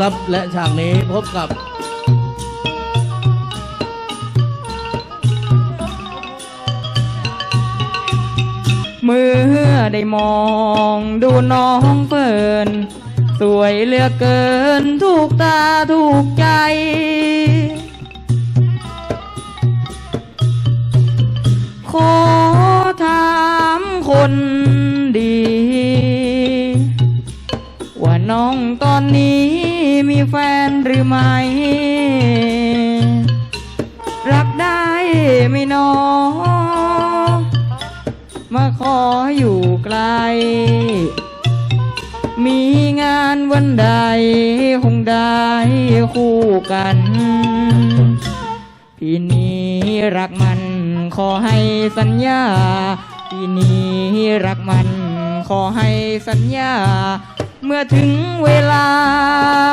ครับและฉากนี้พบกับ เมื่อได้มองดูน้องเฟิร์นสวยเหลือเกินถูกตาถูกใจ ขอถามคน น้องตอนนี้มีแฟนหรือไม่ รักได้ไหม่น้อง มาขออยู่ไกล มีงานวันใด คงได้คู่กัน พี่นี้รักมันขอให้สัญญา พี่นี้รักมันขอให้สัญญา เมื่อถึงเวลา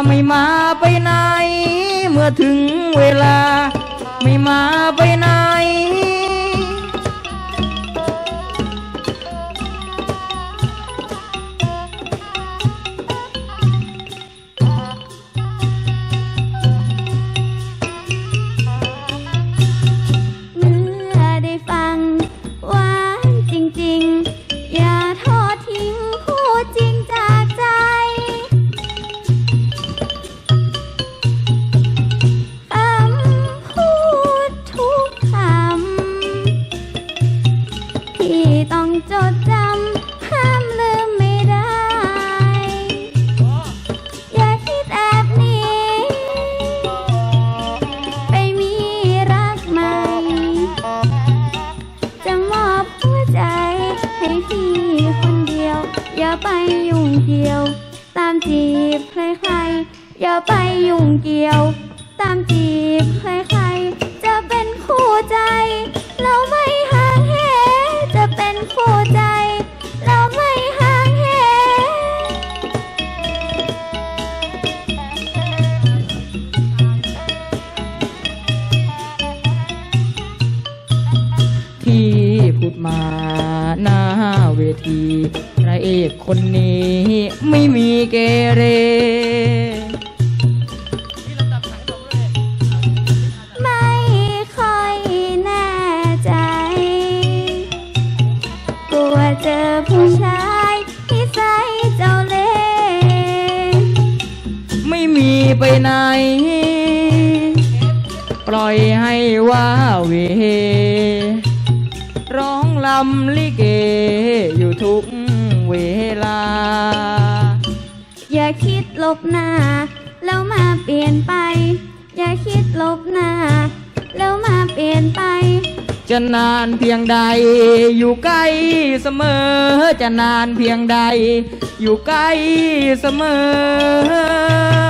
ไม่มาไปไหน เมื่อถึงเวลา อย่าไปยุ่งเกี่ยว ตามจีบใครๆอย่าไปยุ่งเกี่ยว ตามจีบใครๆจะเป็นคู่ใจเราไม่ห่างเหจะเป็นคู่ใจเราไม่ห่างเหที่พูดมาหน้าเวที ระเอกคนนี้ไม่มีเกเร ไม่ค่อยแน่ใจ กลัวเจอผู้ชายที่ใส่เจ้าเล่ห์ไม่มีไปไหน ปล่อยให้ว่าเหวร้องลำลิเกอยู่ทุก เวลา อย่าคิดลบหน้า แล้วมาเปลี่ยนไป อย่าคิดลบหน้า แล้วมาเปลี่ยนไป จะนานเพียงใด อยู่ใกล้เสมอ จะนานเพียงใด อยู่ใกล้เสมอ